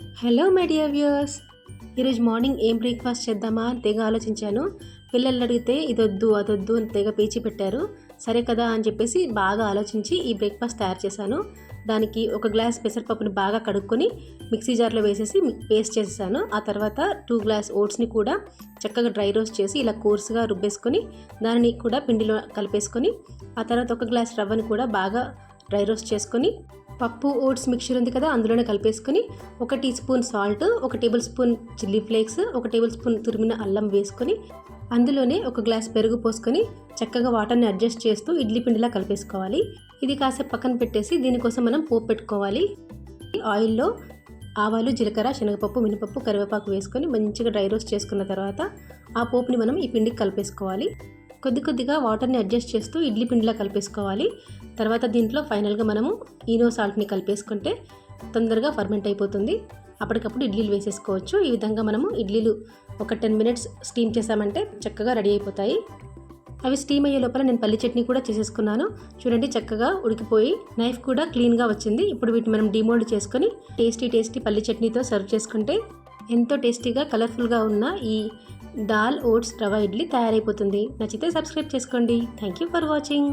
Hello my dear viewers ఈరోజు morning ఏం breakfast చేద్దామా అని తెగ ఆలోచించాను. పిల్లలు అడిగితే ఇదొద్దు అదొద్దు అని తెగ పేచి పెట్టారు. సరే కదా అని చెప్పేసి బాగా ఆలోచించి ఈ బ్రేక్ఫాస్ట్ తయారు చేశాను. దానికి ఒక గ్లాస్ పెసరపప్పుని బాగా కడుక్కొని మిక్సీ జార్లో వేసేసి పేస్ట్ చేసేసాను. ఆ తర్వాత టూ గ్లాస్ ఓట్స్ని కూడా చక్కగా డ్రై రోస్ట్ చేసి ఇలా కోర్సుగా రుబ్బేసుకొని దానిని కూడా పిండిలో కలిపేసుకొని ఆ తర్వాత ఒక గ్లాస్ రవ్వని కూడా బాగా డ్రై రోస్ట్ చేసుకొని పప్పు ఓట్స్ మిక్చర్ ఉంది కదా అందులోనే కలిపేసుకొని ఒక టీ స్పూన్ సాల్ట్ ఒక టేబుల్ స్పూన్ చిల్లీ ఫ్లేక్స్ ఒక టేబుల్ స్పూన్ తురిమిన అల్లం వేసుకొని అందులోనే ఒక గ్లాస్ పెరుగు పోసుకొని చక్కగా వాటర్ని అడ్జస్ట్ చేస్తూ ఇడ్లీ పిండిలా కలిపేసుకోవాలి. ఇది కాసేపు పక్కన పెట్టేసి దీనికోసం మనం పోపు పెట్టుకోవాలి. ఆయిల్లో ఆవాలు జీలకర్ర శనగపప్పు మినపప్పు కరివేపాకు వేసుకొని మంచిగా డ్రై రోస్ట్ చేసుకున్న తర్వాత ఆ పోపుని మనం ఈ పిండికి కలిపేసుకోవాలి. కొద్ది కొద్దిగా వాటర్ని అడ్జస్ట్ చేస్తూ ఇడ్లీ పిండిలా కలిపేసుకోవాలి. తర్వాత దీంట్లో ఫైనల్గా మనము ఈనో సాల్ట్ని కలిపేసుకుంటే తొందరగా ఫర్మెంట్ అయిపోతుంది. అప్పటికప్పుడు ఇడ్లీలు వేసేసుకోవచ్చు. ఈ విధంగా మనము ఇడ్లీలు ఒక టెన్ మినిట్స్ స్టీమ్ చేసామంటే చక్కగా రెడీ అయిపోతాయి. అవి స్టీమ్ అయ్యే లోపల నేను పల్లి చట్నీ కూడా చేసేసుకున్నాను. చూడండి చక్కగా ఉడికిపోయి నైఫ్ కూడా క్లీన్గా వచ్చింది. ఇప్పుడు వీటిని మనం డిమోల్డ్ చేసుకొని టేస్టీ టేస్టీ పల్లి చట్నీతో సర్వ్ చేసుకుంటే ఎంతో టేస్టీగా కలర్ఫుల్గా ఉన్న ఈ దాల్ ఓట్స్ రవ ఇడ్లీ తయారైపోతుంది. నచ్చితే సబ్స్క్రైబ్ చేసుకోండి. Thank you for watching.